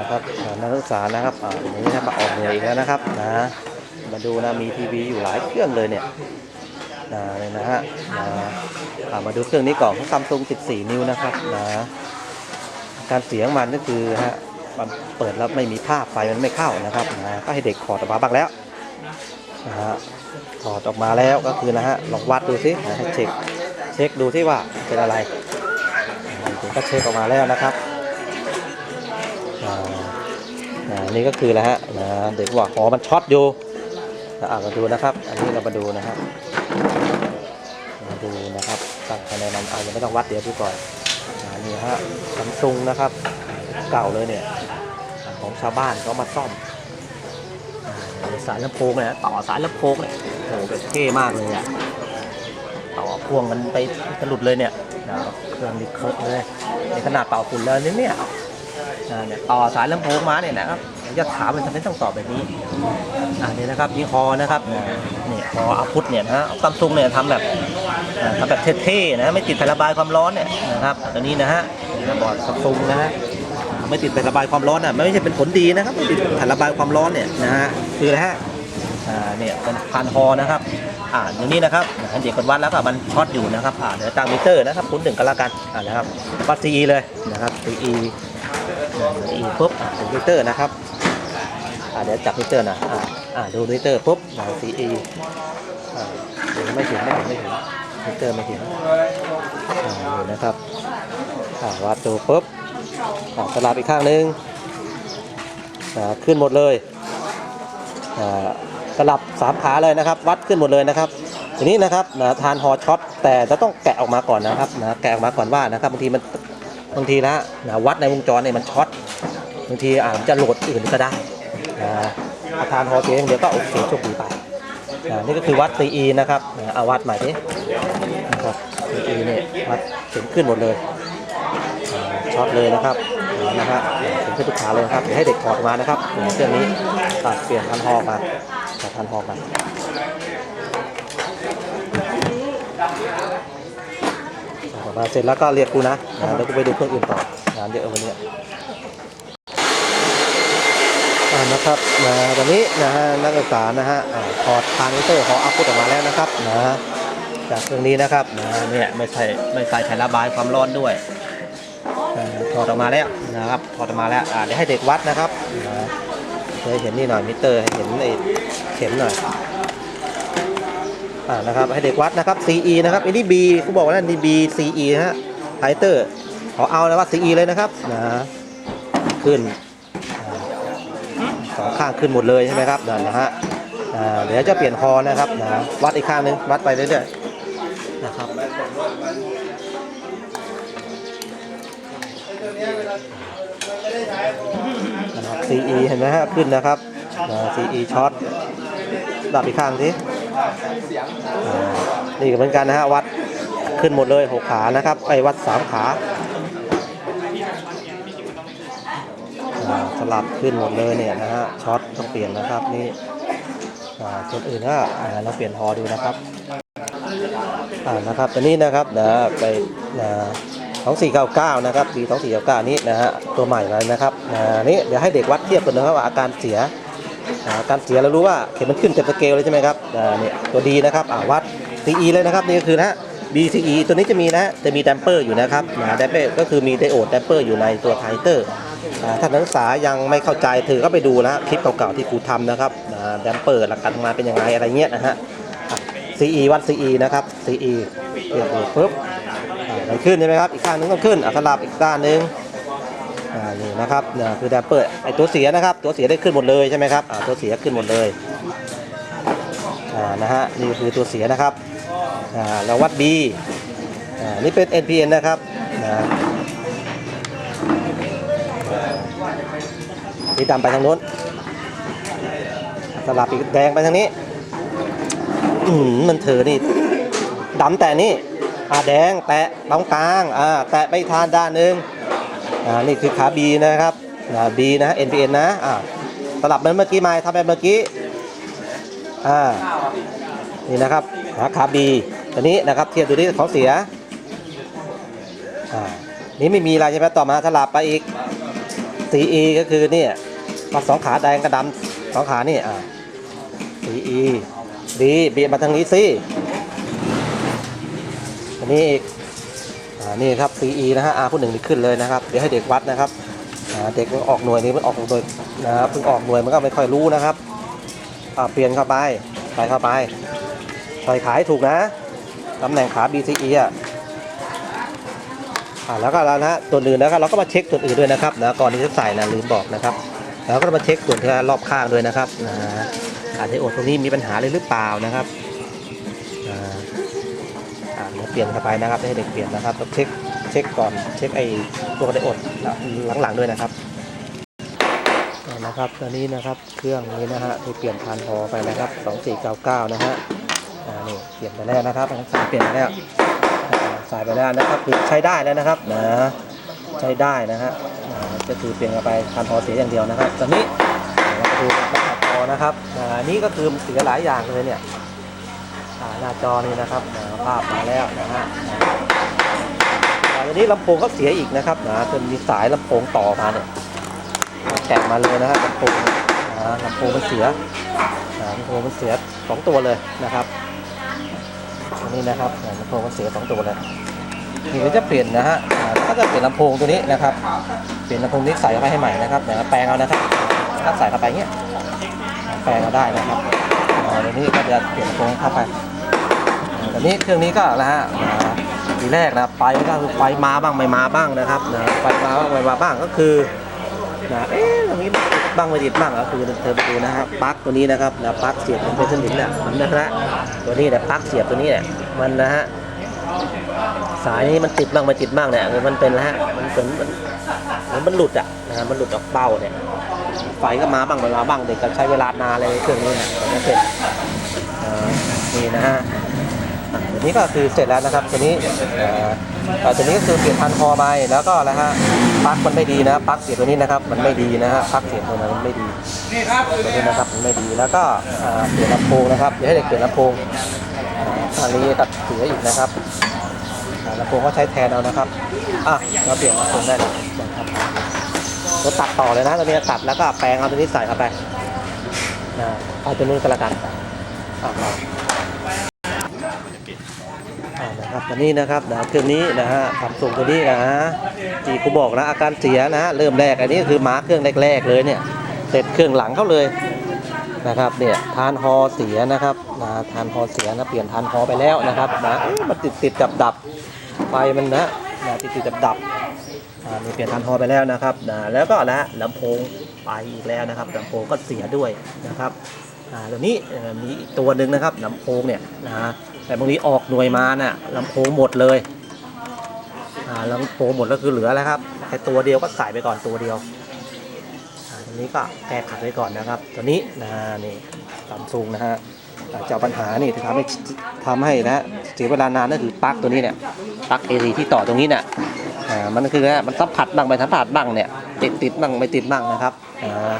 นะครับนักศึกษานะครับอ่าวันนี้นะครับมาออกเหนื่อยอีกแล้วนะครับนะมาดูนะมีทีวีอยู่หลายเครื่องเลยเนี่ยนะเลยนะฮะนะอ่ามาดูเครื่องนี้ก่อนของซัมซุง14 นิ้วนะครับนะการเสียงมันก็คือฮะมันเปิดแล้วไม่มีภาพไฟมันไม่เข้านะครับนะก็ให้เด็กถอดออกมาบ้างแล้วนะฮะถอดออกมาแล้วก็คือนะฮะลองวัดดูสินะให้เช็คเช็คดูที่ว่าเป็นอะไรผมก็เช็คออกมาแล้วนะครับ อ่านี่ก็คือแล้วฮะนะเด็กบอกอ๋อมันช็อตอยู่นะอ่ามาดูนะครับ อันนี้เรามาดูนะครับมาดูนะครับตั้งคะแนนมันอาจจะไม่ต้องวัดเดี๋ยวดูก่อนอ่านี่ฮะซัมซุงนะครับ เก่าเลยเนี่ยของชาวบ้านเขามาซ่อมสายลำโพงเนี่ยต่อสายลำโพงเนี่ยโอ้โหเท่มากเลยอะต่อพ่วงมันไปกระหลุดเลยเนี่ยเครื่องนี้เคอะเลยในขนาดเป่าฝุ่นเลยนี่เนี่ย เนี่ยต่อสายลำโพงมาเนี่ยนะครับจะถามมันทำไมต้องต่อแบบนี้อ่านี่นะครับยี่ห้อนะครับเนี่ยพออาพุทเนี่ยนะฮะซัมซุงเนี่ยทำแบบทำแบบเท่ๆนะไม่ติดแผ่นระบายความร้อนเนี่ยนะครับตัวนี้นะฮะบอร์ดซัมซุงนะฮะไม่ติดแผ่นระบายความร้อนอะไม่ใช่เป็นผลดีนะครับไม่ติดแผ่นระบายความร้อนเนี่ยนะฮะคืออะไรฮะอ่าเนี่ยเป็นพันฮอนะครับอ่าอย่างนี้นะครับอันเด็กคนวัดแล้วก็มันช็อตอยู่นะครับอ่าเดี๋ยวตั้งมิเตอร์นะครับคุณหนึ่งก็แล้วกันอ่านะครับวัด CE เลยนะครับ CE อีปุ๊บถึงมิเตอร์นะครับอ่าเดี๋ยวจับมิเตอร์นะอ่าอ่าดูมิเตอร์ปุ๊บหลัง CE อ่าเดี๋ยวไม่ถึงไม่ถึงไม่ถึงมิเตอร์ไม่ถึงอ่านี่นะครับอ่าวัดดูปุ๊บอ่าสลับอีกข้างหนึงอ่าขึ้นหมดเลยอ่าสลับสามขาเลยนะครับ วัดขึ้นหมดเลยนะครับทีนี้นะครับนะทานฮอช็อตแต่จะต้องแกะออกมาก่อนนะครับนะแกะออกมาก่อนว่านะครับบางทีมัน บางทีนะนะวัดในวงจรเนี่ยมันช็อตบางทีอาจจะโหลดอื่นก็ได้นะอาคารฮอเสียงเดี๋ยวก็โอเคโชคดีไปนะนี่ก็คือวัด CE นะครับนะเอาวัดใหม่ดินะครับ CE เนี่ยวัดเสียงขึ้นหมดเลยช็อตเลยนะครับนะฮะเสียงขึ้นทุกขาเลยครับเดี๋ยวให้เด็กถอดมานะครับเดี๋ยวเครื่องนี้ตัดเปลี่ยนทันฮอมาตัดทันฮอมา มาเสร็จแล้วก็เรียกกูนะนะเดี๋ยวกูไปดูเครื่องอื่นต่องานเยอะวันนี้อ่านะครับนะตอนนี้นะฮะนักศึกษานะฮะอ่าถอดทรานซิสเตอร์ของอัพพุทออกมาแล้วนะครับนะจากเครื่องนี้นะครับนะเนี่ยไม่ใช่ไม่ใส่แผ่นระบายความร้อนด้วยอ่าถอดออกมาแล้วนะครับถอดออกมาแล้วอ่าเดี๋ยวให้เด็กวัดนะครับนะให้เห็นนี่หน่อยมิเตอร์ให้เห็นไอ้เข็มหน่อย อ่านะครับให้เด็กวัดนะครับ CE นะครับอันนี้ B กูบอกว่านั่นนี่ B CE ฮะไฮเตอร์ขอเอาเลยว่า CE เลยนะครับนะขึ้นสองข้างขึ้นหมดเลยใช่ไหมครับนั่นนะฮะเดี๋ยวจะเปลี่ยนคอนะครับนะวัดอีกข้างหนึงวัดไปเรื่อยๆนะครับนะครับ CE เห็นไหมฮะขึ้นนะครับ CE ช็อตดับอีกข้างสิ นี่ก็เหมือนกันนะฮะวัดขึ้นหมดเลยหกขานะครับไอ้วัดสามขาสลับขึ้นหมดเลยเนี่ยนะฮะช็อตต้องเปลี่ยนนะครับนี่ส่วนอื่นก็อ่าเราเปลี่ยนฮอดูนะครับอ่านะครับตัวนี้นะครับนะไปนะ2499นะครับปี2499นี้นะฮะตัวใหม่เลยนะครับนะนี่เดี๋ยวให้เด็กวัดเทียบกันนะครับว่าอาการเสีย การเสียเรารู้ว่าเข็มมันขึ้นเต็มสเกลเลยใช่ไหมครับเนี่ยตัวดีนะครับวัด CE เลยนะครับนี่ก็คือนะฮะ BCE ตัวนี้จะมีนะจะมีแดมเปอร์อยู่นะครับนะแดมเปอร์ก็คือมีไดโอดแดมเปอร์อยู่ในตัวไทเตอร์อ่าถ้านักศึกษายังไม่เข้าใจถือก็ไปดูนะคลิปเก่าๆที่ครูทำนะครับแดมเปอร์หลักการทำงานเป็นยังไงอะไรเงี้ยนะฮะ CE วัด CE นะครับ CE เรียบร้อยปุ๊บมันขึ้นใช่ไหมครับ อีกข้างหนึงต้องขึ้นอะสลับอีกด้านหนึง อ่านี่นะครับเนี่ยคือแดมเปอร์ไอตัวเสียนะครับ ตัวเสียได้ขึ้นหมดเลยใช่ไหมครับอ่าตัวเสียขึ้นหมดเลยอ่านะฮะนี่คือตัวเสียนะครับอ่าเราวัด B อ่านี่เป็น NPN นะครับนะนี่ดำไปทางโน้นสลับอีกแดงไปทางนี้อืมมันเถอนี่ดำแต่นี่อ่าแดงแตะตรงกลางอ่าแตะไปทานด้านหนึ่ง อ่านี่คือขา B นะครับอ่า B นะ NPN นะอ่าสลับเหมือนเมื่อกี้ไหมทำแบบเมื่อกี้อ่านี่นะครับหาขา B ตัวนี้นะครับเทียบดูที่ของเสียอ่านี่ไม่มีอะไรใช่ไหมต่อมาสลับไปอีก CE ก็คือเนี่ยมาสองขาแดงกระดำสองขานี่อ่า CE ดีเบียดมาทางนี้สิอันนี้อีก นี่ครับ CE นะฮะอาผู้หนึ่งนี่ขึ้นเลยนะครับ เดี๋ยวให้เด็กวัดนะครับเด็กมันออกหน่วยนี้มันออกโดยนะครับเพิ่งออกหน่วยมันก็ไม่ค่อยรู้นะครับเปลี่ยนเข้าไปใส่เข้าไปใส่ขายถูกนะตำแหน่งขา BCE อะแล้วก็แล้วนะตัวอื่นนะครับเราก็มาเช็คตัวอื่นด้วยนะครับนะก่อนที่จะใส่นะลืมบอกนะครับ แล้วก็มาเช็คส่วนที่รอบข้างด้วยนะครับนะอาจจะโอดตรงนี้มีปัญหาเลยหรือเปล่านะครับ เดี๋ยวเปลี่ยนเข้าไปนะครับให้เด็กเปลี่ยนนะครับต้องเช็คเช็คก่อนเช็คไอ้ตัวไดโอดหลังๆด้วยนะครับนะครับตัวนี้นะครับเครื่องนี้นะฮะที่เปลี่ยนพันพอไปนะครับ 2499 นะฮะอ่านี่เปลี่ยนไปแล้วนะครับทั้งสามเปลี่ยนไปแล้วใส่ไปแล้วนะครับคือใช้ได้แล้วนะครับนะใช้ได้นะฮะอ่าจะคือเปลี่ยนกันไปคันพอเสียอย่างเดียวนะครับตอนนี้เรามาน้าจอนะครับอ่านี่ก็คือเสียหลายอย่างเลยเนี่ย หน้าจอนี่นะครับภาพมาแล้วนะฮะอ่าตอนนี้ลำโพงก็เสียอีกนะครับนะจนมีสายลำโพงต่อมาเนี่ยแตกมาเลยนะฮะลำโพงอ่าลำโพงมันเสียลำโพงมันเสียสองตัวเลยนะครับอันนี้นะครับลำโพงก็เสียสองตัวเลยนี่ก็จะเปลี่ยนนะฮะอ่าก็จะเปลี่ยนลำโพงตัวนี้นะครับ เปลี่ยนลำโพงนี้ใส่เข้าไปให้ใหม่นะครับเดี๋ยวแปลงเอานะครับ ถ้าใส่เข้าไปเงี้ยแปลงเอาได้นะครับอ่าตัวนี้ก็จะเปลี่ยนลำโพงเข้าไป นี้เครื่องนี้ก็นะฮะอ่าทีแรกนะไฟก็คือไฟมาบ้างไม่มาบ้างนะครับนะไฟมาบ้างไม่มาบ้างก็คือนะเอ๊ะตรงนี้มันติดบ้างไม่ติดบ้างก็คือเธอไปดูนะครับปลั๊กตัวนี้นะครับนะปลั๊กเสียบมันเป็นสนิมเนี่ยมันนะฮะตัวนี้เนี่ยปลั๊กเสียบตัวนี้เนี่ยมันนะฮะสายนี้มันติดบ้างไม่ติดบ้างเนี่ยมันเป็นแล้วฮะมันเป็นมันมันหลุดอะนะฮะมันหลุดออกเป้าเนี่ยไฟก็มาบ้างไม่มาบ้างเด็กก็ใช้เวลานานเลยเครื่องนี้นะถึงจะเสร็จอ่านี่นะฮะ นี้ก็คือเสร็จแล้วนะครับ ตัวนี้ตัวนี้ก็คือเปลี่ยนพันคอไปแล้วก็แล้วฮะปลั๊กมันไม่ดีนะปลั๊กเสียบตัวนี้นะครับ มันไม่ดีนะฮะปลั๊กเสียบตัวนั้นมันไม่ดีตัวนี้นะครับมันไม่ดีแล้วก็เปลี่ยนลำโพงนะครับเดี๋ยวให้เด็กเปลี่ยนลำโพงอันนี้ตัดเสียอีกนะครับลำโพงก็ใช้แทนเอานะครับอะเราเปลี่ยนลำโพงได้เลยนะครับเราตัดต่อเลยนะตัวนี้ตัดแล้วก็แปลงเอาตัวนี้ใส่เข้าไปนะเอาตัวนู้นก็แล้วกันอะ ครับตัวนี้นะครับนะเครื่องนี้นะฮะทำส่งตัวนี้นะฮะที่กูบอกนะอาการเสียนะฮะเริ่มแรกอันนี้คือม้าเครื่องแรกๆเลยเนี่ยเสร็จเครื่องหลังเขาเลยนะครับเนี่ยทานฮอเสียนะครับนะทานฮอเสียนะเปลี่ยนทานฮอไปแล้วนะครับนะมันติดติดดับดับไฟมันนะนะติดติดดับดับๆอ่ามีเปลี่ยนทันฮอไปแล้วนะครับนะแล้วก็นะลำโพงไปอีกแล้วนะครับลำโพงก็เสียด้วยนะครับอ่าตัวนี้มีอีกตัวหนึ่งนะครับลำโพงเนี่ยนะ แต่บางทีออกหน่วยมาน่ะลำโพงหมดเลยอ่าลำโพงหมดแล้วคือเหลือแล้วครับแค่ตัวเดียวก็ใส่ไปก่อนตัวเดียวอ่าตัวนี้ก็แก้ขัดไว้ก่อนนะครับ ตัวนี้นะนี่ซัมซุงนะฮะเจ้าปัญหานี่ที่ทำให้ทำให้นะเสียเวลานานนั่นคือปลั๊กตัวนี้เนี่ยปลั๊กเอซีที่ต่อตรงนี้เนี่ยอ่ามันคือมันสัมผัสบ้างไม่สัมผัสบ้างเนี่ยติดติดบ้างไม่ติดบ้างนะครับอ่า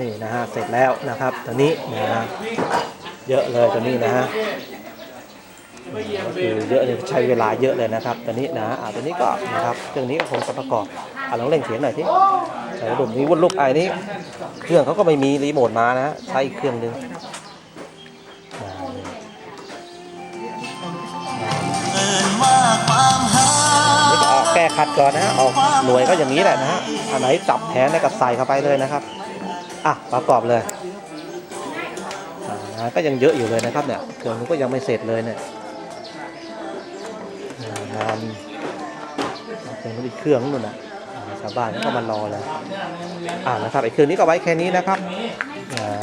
นี่นะฮะเสร็จแล้วนะครับตัวนี้นะฮะเยอะเลยตัวนี้นะฮะ เยอะเลยใช้เวลาเยอะเลยนะครับตัวนี้นะอ่าตัวนี้ก็นะครับเครื่องนี้ก็คงจะประกอบอ่าลองเร่งเสียงหน่อยที่ใส่ระบบนี้วนลูกไอ้นี้เครื่องเขาก็ไม่มีรีโมทมานะฮะใช้อีกเครื่องหนึงอ่านี่ก็แก้ขัดก่อนนะฮะออกหน่วยก็อย่างนี้แหละนะฮะอันไหนจับแทนได้ก็ใส่เข้าไปเลยนะครับอะประกอบเลยก็ยังเยอะอยู่เลยนะครับเนี่ยเครื่องนี้ก็ยังไม่เสร็จเลยเนี่ย งานเป็นอีกเครื่องนู่นน่ะชาวบ้านก็มารอเลยอ่านะครับไอ้เครื่องนี้ก็ไว้แค่นี้นะครับอ่า